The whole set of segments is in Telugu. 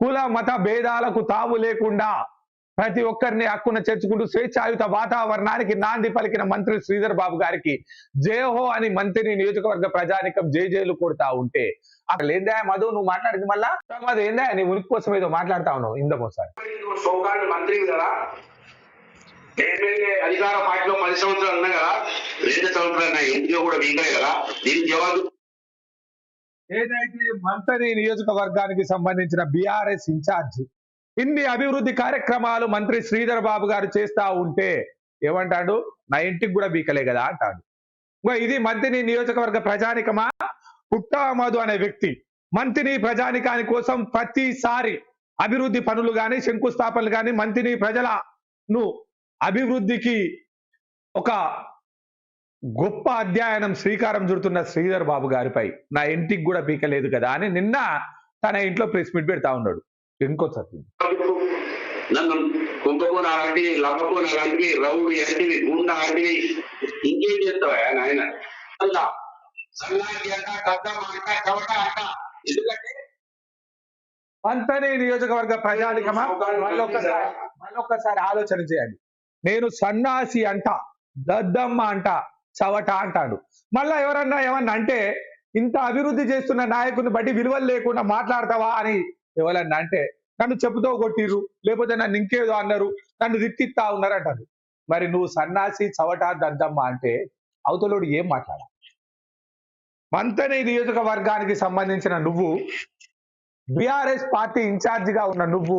కుల మత భేదాలకు తావు లేకుండా ప్రతి ఒక్కరిని హక్కున చేర్చుకుంటూ స్వేచ్ఛాయుత వాతావరణానికి నాంది పలికిన మంత్రి శ్రీధర్ బాబు గారికి జయహో అని మంత్రిని నియోజకవర్గ ప్రజానికం జేజేలు కొడతా ఉంటే అసలు ఏందా మధు నువ్వు మాట్లాడింది మళ్ళా? అది ఏందా నీ ఉనికి కోసం ఏదో మాట్లాడతా ఉన్నావు? ఇందకోసారి మంత్రి కదా? అధికార పార్టీలో పది సంవత్సరాలు ఉన్నా కదా? రెండు సంవత్సరాలు ఉన్నాయి. ఇంటిలో కూడా వీకలే కదా? దీనికి జవాబు ఏదైతే మంత్రి నియోజకవర్గానికి సంబంధించిన బీఆర్ఎస్ ఇన్ఛార్జ్ ఇన్ని అభివృద్ధి కార్యక్రమాలు మంత్రి శ్రీధర్ బాబు గారు చేస్తా ఉంటే ఏమంటాడు? నా ఇంటికి కూడా బీకలే కదా అంటాడు. ఇది మంత్రి నియోజకవర్గ ప్రజానికమా? పుట్టామధు అనే వ్యక్తి మంత్రిని ప్రజానికాని కోసం ప్రతిసారి అభివృద్ధి పనులు కానీ శంకుస్థాపనలు కానీ మంత్రిని ప్రజలను అభివృద్ధికి ఒక గొప్ప అధ్యయనం శ్రీకారం చుడుతున్న శ్రీధర్ బాబు గారిపై నా ఇంటికి కూడా పీకలేదు కదా అని నిన్న తన ఇంట్లో ప్రెస్ మీట్ పెడతా ఉన్నాడు. ఇంకోసారి నన్ను కుంభకోణ అలాంటివి లమ్మకోణ అలాంటివి రౌడి అలాంటివి గుండ అలాంటివి ఇంకేం చేస్తావా నాయన? అలా సన్నాకి అంట కద్దం అంట కవట అంట. ఎందుకంటే అంతనే నియోజకవర్గ ప్రజానికమా? మళ్ళొక్కసారి మళ్ళొక్కసారి ఆలోచన చేయండి. నేను సన్నాసి అంట దద్దమ్మ అంట చవట అంటాడు. మళ్ళా ఎవరన్నా ఏమన్నా అంటే ఇంత అభివృద్ధి చేస్తున్న నాయకుని బట్టి విలువలు లేకుండా మాట్లాడతావా అని ఎవరన్నా అంటే నన్ను చెప్పుతో కొట్టిర్రు లేకపోతే నన్ను ఇంకేదో అన్నారు నన్ను తిట్టిస్తా ఉన్నారు అంటారు. మరి నువ్వు సన్నాసి చవట దద్దమ్మ అంటే అవతలోడు ఏం మాట్లాడాలి? మంతని నియోజకవర్గానికి సంబంధించిన నువ్వు బీఆర్ఎస్ పార్టీ ఇన్ఛార్జిగా ఉన్న నువ్వు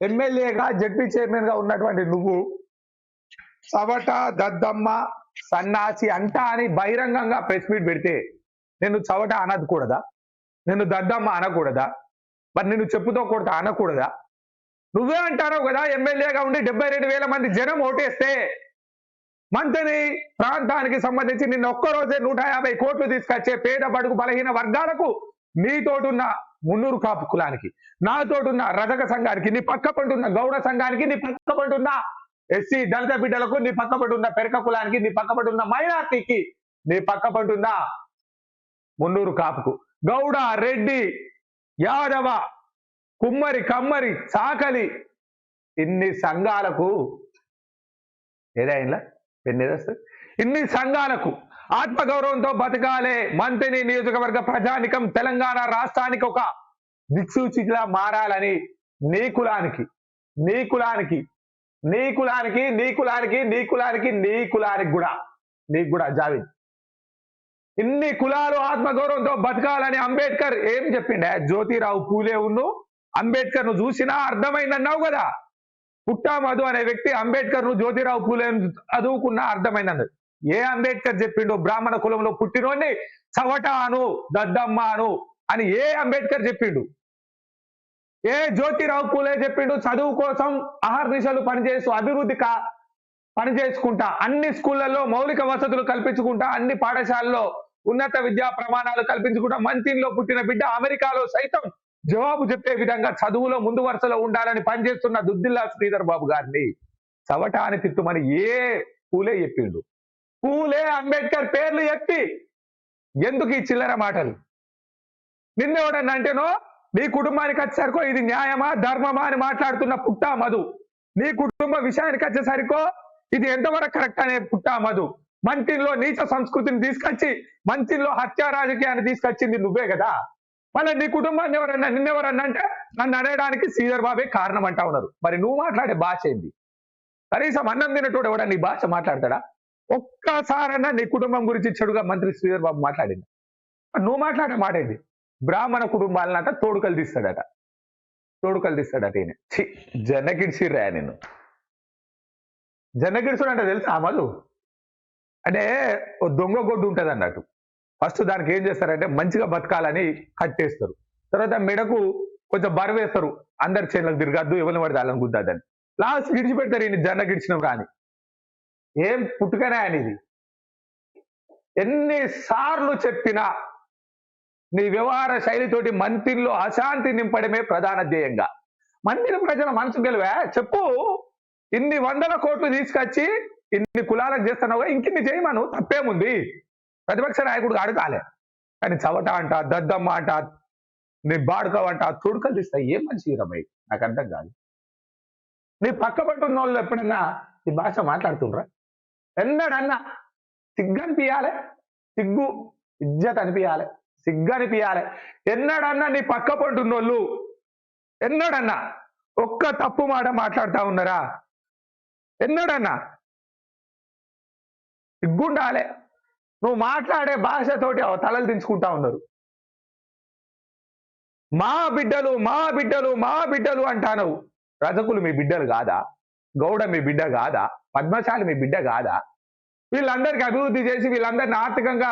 ఎమ్మెల్యేగా జడ్పీ చైర్మన్గా ఉన్నటువంటి నువ్వు సవట దద్దమ్మ సన్నాసి అంట అని బహిరంగంగా ప్రెస్ మీట్ పెడితే నేను చవట అనకూడదా? నేను దద్దమ్మ అనకూడదా? మరి నిన్ను చెప్పుతో కొడతా అనకూడదా? నువ్వే అంటారో కదా ఎమ్మెల్యేగా ఉండి డెబ్బై రెండు వేల మంది జనం ఓటేస్తే మంత్రి ప్రాంతానికి సంబంధించి నిన్న ఒక్కరోజే నూట యాభై కోట్లు తీసుకొచ్చే పేద బడుగు బలహీన వర్గాలకు నీతోటున్న మున్నూరు కాపు కులానికి నాతోటున్న రజక సంఘానికి నీ పక్క పంటున్న గౌడ సంఘానికి నీ పక్క పంటున్న ఎస్సీ దళిత బిడ్డలకు నీ పక్క పంటున్న పెరక కులానికి నీ పక్క పంటున్న మైనార్టీకి నీ పక్క పంటున్న మున్నూరు కాపుకు. గౌడ రెడ్డి యాదవ కుమ్మరి కమ్మరి చాకలి ఇన్ని సంఘాలకు ఏదైనా ఎన్ని ఇన్ని సంఘాలకు ఆత్మగౌరవంతో బతకాలే మంత్రిని నియోజకవర్గ ప్రజానికం తెలంగాణ రాష్ట్రానికి ఒక దిక్సూచిలా మారాలని నీ కులానికి నీ కులానికి నీ కులానికి నీ కులానికి నీ కులానికి నీ కులానికి కూడా నీకు కూడా జావేద్. ఇన్ని కులాలు ఆత్మగౌరవంతో బతకాలని అంబేద్కర్ ఏం చెప్పిండే? జ్యోతిరావు పూలే ఉన్ను అంబేద్కర్ను చూసినా అర్థమైందన్నావు కదా. పుట్టా మధు అనే వ్యక్తి అంబేద్కర్ను జ్యోతిరావు పూలే చదువుకున్నా అర్థమైందన్నది. ఏ అంబేద్కర్ చెప్పిండు? బ్రాహ్మణ కులంలో పుట్టినోడిని చవట అను దద్దమ్మ అను అని ఏ అంబేద్కర్ చెప్పిండు? ఏ జ్యోతిరావు పూలే చెప్పిండు చదువు కోసం అహర్నిశలు పనిచేస్తూ అభివృద్ధి కా పని చేసుకుంటా అన్ని స్కూళ్ళల్లో మౌలిక వసతులు కల్పించుకుంటా అన్ని పాఠశాలలో ఉన్నత విద్యా ప్రమాణాలు కల్పించుకుంటా మంతిలో పుట్టిన బిడ్డ అమెరికాలో సైతం జవాబు చెప్పే విధంగా చదువులో ముందు వరుసలో ఉండాలని పనిచేస్తున్న దుద్దిల్లా శ్రీధర్ బాబు గారిని చవటాని తిట్టుమని ఏ పూలే చెప్పిండు. పూలే అంబేద్కర్ పేర్లు చెప్పి ఎందుకు ఈ చిల్లర మాటలు? నిన్నెవడన్నంటేనో నీ కుటుంబానికి వచ్చేసరికో ఇది న్యాయమా? ధర్మమా? అని మాట్లాడుతున్న పుట్టా మధు. నీ కుటుంబ విషయానికి వచ్చేసరికో ఇది ఎంతవరకు కరెక్ట్ అనే పుట్టా మధు? మంత్రిలో నీచ సంస్కృతిని తీసుకొచ్చి మంత్రిలో హత్యా రాజకీయాన్ని తీసుకొచ్చింది నువ్వే కదా? మళ్ళీ నీ కుటుంబాన్ని ఎవరన్నా నిన్నెవరన్నా అంటే నన్ను అడగడానికి శ్రీధర్ బాబే కారణం అంటా ఉన్నారు. మరి నువ్వు మాట్లాడే భాష ఏంది? కనీసం అన్నం తినటోడు ఎవడా? నీ భాష మాట్లాడతాడా? ఒక్కసారన్నా నీ కుటుంబం గురించి చెడుగా మంత్రి శ్రీధర్ బాబు మాట్లాడింది. నువ్వు మాట్లాడే మాట ఏంది? బ్రాహ్మణ కుటుంబాలనట తోడుకలు తీస్తాడట. తోడుకలు తీస్తాడట ఈయన. ఛీ జనకిడిసిర్రా నేను జనకిడిసుడు అంటే తెలుసా అమలు? అంటే ఓ దొంగ గొడ్డు ఉంటుంది అన్నట్టు ఫస్ట్ దానికి ఏం చేస్తారంటే మంచిగా బతకాలని కట్టేస్తారు తర్వాత మెడకు కొంచెం బరువు వేస్తారు. అందరి చేనులకు తిరగద్దు ఎవరిని పడితే వాళ్ళని గుద్దాదని లాస్ట్ గిడిచిపెడతారు ఈయన జన్న గిడిచిన రాని ఏం పుట్టుకనే అనేది ఎన్నిసార్లు చెప్పినా నీ వ్యవహార శైలితోటి మంత్రిలో అశాంతి నింపడమే ప్రధాన ధ్యేయంగా. మంత్రి ప్రజల మనసు గెలువా? చెప్పు. ఇన్ని వందల కోట్లు తీసుకొచ్చి ఇన్ని కులాలకు చేస్తున్నావు ఇంకిన్ని చేయమను? తప్పేముంది? ప్రతిపక్ష నాయకుడు అడగాలే కానీ చవట అంట దద్దమ్మ అంట నీ బాడుకోవంట తుడుకలు తోడుకలు తీస్తా ఏం మనిషి రమయ్య? నాకు అర్థం కాదు. నీ పక్క పట్టున్న వాళ్ళు ఎప్పుడన్నా ఈ భాష మాట్లాడుతుండ్రా? ఎన్నడన్నా సిగ్గు అనిపించాలి సిగ్గు ఇజ్జత్ అనిపించాలి సిగ్గు అనిపించాలి ఎన్నడన్నా నీ పక్క పంటున్నోళ్ళు ఎన్నడన్నా ఒక్క తప్పు మాట మాట్లాడుతా ఉన్నారా? ఎన్నడన్నా? సిగ్గుండాలే. నువ్వు మాట్లాడే భాషతోటి తలలు దించుకుంటా ఉన్నారు. మా బిడ్డలు మా బిడ్డలు మా బిడ్డలు అంటాను రజకులు మీ బిడ్డలు కాదా? గౌడ మీ బిడ్డ కాదా? పద్మశాలి మీ బిడ్డ కాదా? వీళ్ళందరికీ అభివృద్ధి చేసి వీళ్ళందరిని ఆర్థికంగా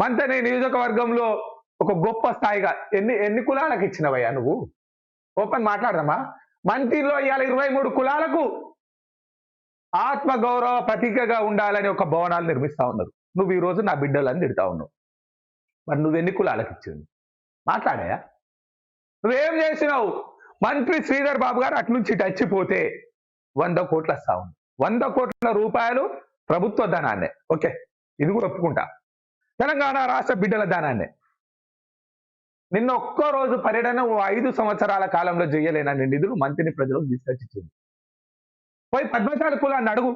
మంతనే నియోజకవర్గంలో ఒక గొప్ప స్థాయిగా ఎన్ని ఎన్ని కులాలకు ఇచ్చినవయ్యా నువ్వు? ఓపెన్ మాట్లాడదామా మంత్రిలో ఇవాళ ఇరవై మూడు కులాలకు ఆత్మ గౌరవ ప్రతీకగా ఉండాలని ఒక భవనాలు నిర్మిస్తా ఉన్నారు. నువ్వు ఈ రోజు నా బిడ్డలు తిడతా ఉన్నావు. మరి నువ్వు ఎన్ని కులాలకు ఇచ్చింది? మాట్లాడాయా నువ్వేం చేసినావు? మంత్రి శ్రీధర్ బాబు గారు అట్నుంచి టచ్చిపోతే వంద కోట్లు వస్తా ఉంది. వంద కోట్ల రూపాయలు ప్రభుత్వ ధనాన్నే. ఓకే ఇది కూడా ఒప్పుకుంటా. తెలంగాణ రాష్ట్ర బిడ్డల దానాన్ని. నిన్న ఒక్కో రోజు పర్యటన ఓ ఐదు సంవత్సరాల కాలంలో చేయలేనని నిధులు మంత్రిని ప్రజలకు తీసుకొచ్చింది పోయి పద్మశాలి కులాన్ని అడుగు.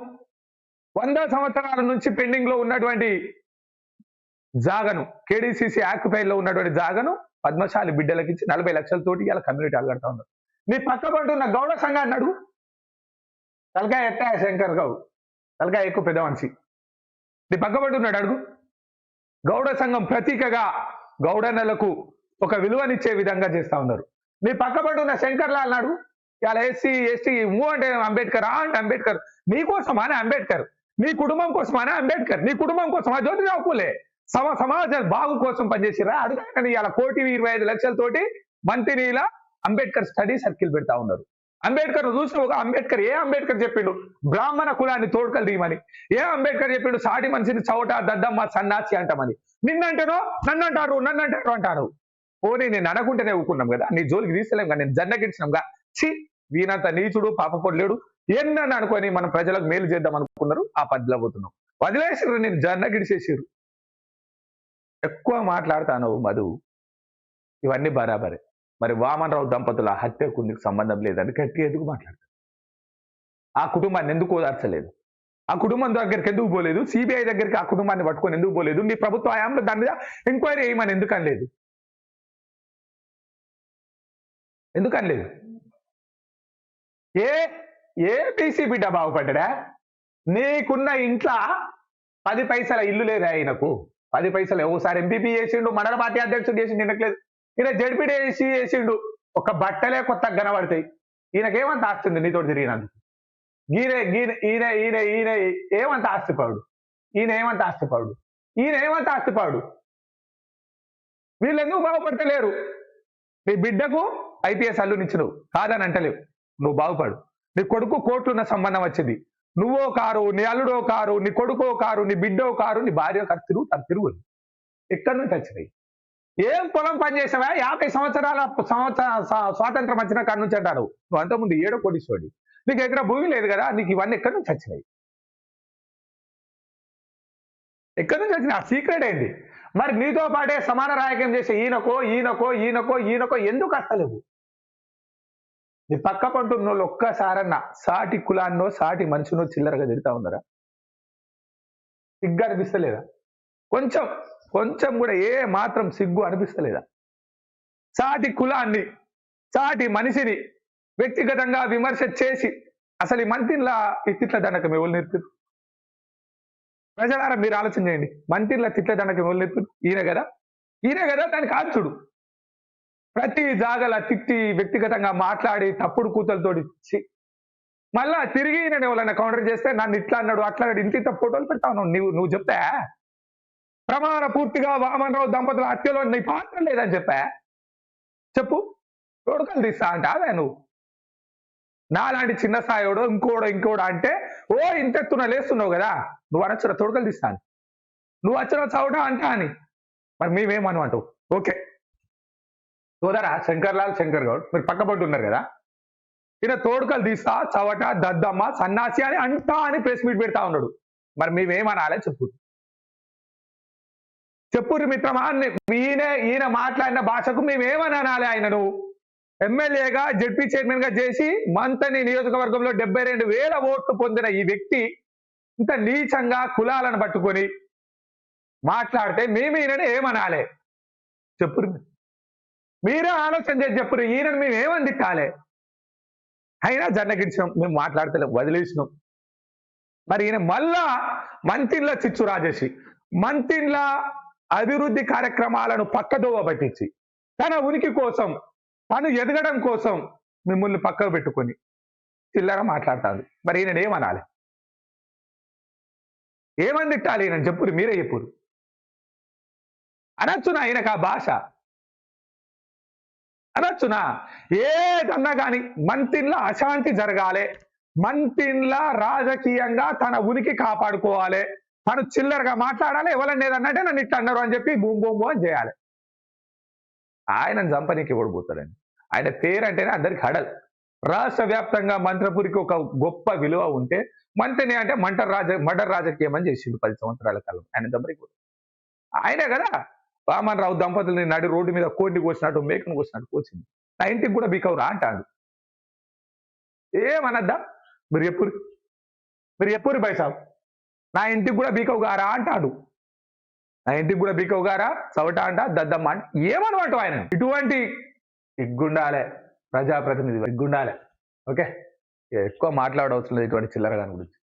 వంద సంవత్సరాల నుంచి పెండింగ్లో ఉన్నటువంటి జాగను కేడీసీసీ ఆక్యుపైర్లో ఉన్నటువంటి జాగను పద్మశాలి బిడ్డలకి ఇచ్చి నలభై లక్షలతోటి ఇలా కమ్యూనిటీ అలగడతా ఉన్నారు. నీ పక్క పడుతున్న గౌడ సంఘాన్ని అడుగు. తలకాయ ఎట్టా శంకర్ గౌ తలకాయ ఎక్కువ పెద్ద మనిషి. నీ పక్క అడుగు. గౌడ సంఘం ప్రతీకగా గౌడన్నలకు ఒక విలువనిచ్చే విధంగా చేస్తా ఉన్నారు. మీ పక్క ఉన్న శంకర్ లాల్ నాడు ఇలా ఎస్సీ ఎస్టీ మూ అంటే అంబేద్కర్ ఆ అంటే అంబేద్కర్. నీ కోసమానే అంబేద్కర్. నీ కుటుంబం కోసమానే అంబేద్కర్. నీ కుటుంబం కోసమా జ్యోతిరావు పూలే. సమ సమాజ బాగు కోసం పనిచేసిరా అడుగుతాను ఇలా కోటి ఇరవై ఐదు లక్షలతోటి మంత్రినీల అంబేద్కర్ స్టడీ సర్కిల్ పెడతా ఉన్నారు. అంబేద్కర్ చూసిన ఒక అంబేద్కర్ ఏ అంబేద్కర్ చెప్పిండు? బ్రాహ్మణ కులాన్ని తోడుకలు తీయమని. ఏ అంబేద్కర్ చెప్పిండు? సాటి మనిషిని చౌట దద్దమ్మ సన్నాసి అంటామని. నిన్నంటారో నన్ను అంటారు. నన్ను అంటారు అంటారు పోనీ నేను అనకుంటేనే ఊకున్నాం కదా నీ జోలికి తీసలేం కదా నేను జన్నగించినాంగా ఛీ వీనంత నీచుడు పాపపొడలేడు ఎన్నని అనుకొని మనం ప్రజలకు మేలు చేద్దాం అనుకున్నారు ఆ పదిలో పోతున్నాం. వదిలేసారు నేను జన్నగిడిచేసారు ఎక్కువ మాట్లాడతాను మధు. ఇవన్నీ బరాబరే. మరి వామన్ రావు దంపతుల హత్యకు నీకు సంబంధం లేదని గట్టి ఎందుకు మాట్లాడతారు? ఆ కుటుంబాన్ని ఎందుకు ఓదార్చలేదు? ఆ కుటుంబం దగ్గరికి ఎందుకు పోలేదు? సిబిఐ దగ్గరికి ఆ కుటుంబాన్ని పట్టుకొని ఎందుకు పోలేదు? మీ ప్రభుత్వ హయాంలో దాని మీద ఎంక్వైరీ చేయమని ఎందుకు అనలేదు? ఎందుకు అనలేదు? ఏ ఏ పీసీ బిడ్డ బాగుపడ్డా నీకున్న ఇంట్లో పది పైసల ఇల్లు లేదా ఆయనకు? పది పైసలు ఓసారి ఎంపీపీ చేసిండు మండల పార్టీ అధ్యక్షుడు చేసిండు వినట్లేదు ఈయన జడ్పీడీ చేసి చేసిండు. ఒక బట్టలే కొత్త కనబడతాయి. ఈయనకేమంత ఆస్తుంది నీతో తిరిగినందుకు? ఈయన ఈయన ఈయన ఈయన ఈయన ఏమంత ఆస్తిపాడు ఈయన ఏమంత ఆస్తిపాడు ఈయన ఏమంత ఆస్తిపాడు వీళ్ళు ఎందుకు బాగుపడతలేరు? నీ బిడ్డకు ఐపీఎస్ అల్లునిచ్చినవు. కాదని అంటలేవు. నువ్వు బాగుపడు. నీ కొడుకు కోట్లున్న సంబంధం వచ్చింది. నువ్వో కారు నీ అల్లుడో కారు నీ కొడుకో కారు నీ బిడ్డో కారు నీ భార్య కారు తిరుగు తను తిరుగులు ఎక్కడి నుంచి వచ్చినాయి? ఏం పొలం పని చేసావా? యాభై సంవత్సరాల సంవత్సర స్వాతంత్రం వచ్చిన కాడ నుంచి అంటారు. నువ్వు అంతకుముందు ఏడో కోటీశ్వరుడు. నీకు ఎక్కడ భూమి లేదు కదా నీకు ఇవన్నీ ఎక్కడి నుంచి వచ్చినాయి? ఎక్కడి నుంచి వచ్చినాయి? ఆ సీక్రెట్ ఏంది? మరి నీతో పాటే సమాన రాయకం చేసే ఈయనకో ఈయనకో ఈయనకో ఈయనకో ఎందుకు వస్తలేవు నీ పక్క పంటున్న వాళ్ళు ఒక్కసారన్నా సాటి కులాన్నో సాటి మనిషినో చిల్లరగా తిడతా ఉన్నారా? సిగ్గు అనిపిస్తలేదా కొంచెం కొంచెం కూడా ఏ మాత్రం సిగ్గు అనిపిస్తలేదా? సాటి కులాన్ని సాటి మనిషిని వ్యక్తిగతంగా విమర్శ చేసి అసలు ఈ మంత్రిలా ఈ దండకం ఎవరు నేర్పారు? ప్రజలారా మీరు ఆలోచన చేయండి. మంత్రిలా తిట్ల దండకం ఎవరు నేర్పారు? ఈయన కదా? ఈయన కదా? దానికి ఆచుడు ప్రతి జాగల తిట్టి వ్యక్తిగతంగా మాట్లాడి తప్పుడు కూతలతో ఇచ్చి మళ్ళా తిరిగి నేను ఎవరైనా కౌంటర్ చేస్తే నన్ను ఇట్లా అన్నాడు అట్లా అన్నాడు ఇంత ఫోటోలు పెడతా నువ్వు నువ్వు చెప్తా ప్రమాణ పూర్తిగా వామనరావు దంపతుల హత్యలో నీ పాత్ర లేదని చెప్పా? చెప్పు. తోడుకలు తీస్తా అంట అదే నువ్వు. నాలాంటి చిన్న స్థాయిడో ఇంకోడో ఇంకోడో అంటే ఓ ఇంతెత్తున లేస్తున్నావు కదా నువ్వు అనొచ్చిన తోడుకలు తీస్తా అని. నువ్వు వచ్చిన చౌట అంటా అని. మరి మేమేమను అంటావు ఓకే. సోదరా శంకర్ లాల్ శంకర్ గౌడ్ మీరు పక్కపట్టు ఉన్నారు కదా? ఈయన తోడుకలు తీస్తా చవట దద్దమ్మ సన్నాసి అని అంటా అని ప్రెస్ మీట్ పెడతా ఉన్నాడు. మరి మేమేమనాలని చెప్పు. చెప్పురు మిత్రమా? ఈయన ఈయన మాట్లాడిన భాషకు మేమేమని అనాలి ఆయనను? ఎమ్మెల్యేగా జడ్పీ చైర్మన్గా చేసి మంతని నియోజకవర్గంలో డెబ్బై రెండు వేల ఓట్లు పొందిన ఈ వ్యక్తి ఇంత నీచంగా కులాలను పట్టుకొని మాట్లాడితే మేము ఈయనని ఏమనాలి? చెప్పురు మీరే ఆలోచన చేసి చెప్పురు ఈయనను మేము ఏమందిట్టాలి అయినా జన్నగిడిచినాం మేము మాట్లాడతలేం వదిలేసినాం. మరి ఈయన మళ్ళా మంతిన్ల చిచ్చు రాజేసి మంతిన్ల అభివృద్ధి కార్యక్రమాలను పక్కదోవ పట్టించి తన ఉనికి కోసం తను ఎదగడం కోసం మిమ్మల్ని పక్కకు పెట్టుకొని చిల్లర మాట్లాడతాడు. మరి ఈయన ఏమనాలి? ఏమని తిట్టాలి? ఈయన చెప్పురు మీరే చెప్పురు అనొచ్చునా ఈయనకు ఆ భాష. అనొచ్చునా ఏదన్నా కానీ మంతిన్లా అశాంతి జరగాలి. మంతిన్లా రాజకీయంగా తన ఉనికి కాపాడుకోవాలి. తను చిల్లరగా మాట్లాడాలి ఎవరన్నా ఏదన్నట్టే నన్ను ఇట్లా అన్నారు అని చెప్పి బూమ్ బూమ్ అని చేయాలి. ఆయన చంపనీకి ఓడిపోతాడండి ఆయన పేరు అంటేనే అందరికి హడల్. రాష్ట్ర వ్యాప్తంగా మంత్రపురికి ఒక గొప్ప విలువ ఉంటే మంత్రిని అంటే మంటర్ రాజ మటర్ రాజకీయం అని చేసిండు పది సంవత్సరాల కాలం. ఆయన దెబ్బరికి ఆయనే కదా? వామన్ రావు దంపతుల్ని నడి రోడ్డు మీద కోడిని కోసినట్టు మేకను కోసినట్టు కోసింది నా ఇంటికి కూడా బీకవురా అంటాడు. ఏమనద్దా? మీరు ఎప్పుడు? మీరు ఎప్పుడు బైసాబ్ నా ఇంటికి కూడా బీకవు గారా అంటాడు. నా ఇంటికి కూడా బీకవు గారా? చవట అంట దద్దమ్మ అంట. ఏమనమాట ఆయన? ఇటువంటి ఇగ్గుండాలే ప్రజాప్రతినిధి ఇగ్గుండాలే ఓకే? ఎక్కువ మాట్లాడవలసిన లేదు ఇటువంటి చిల్లరగాని గురించి.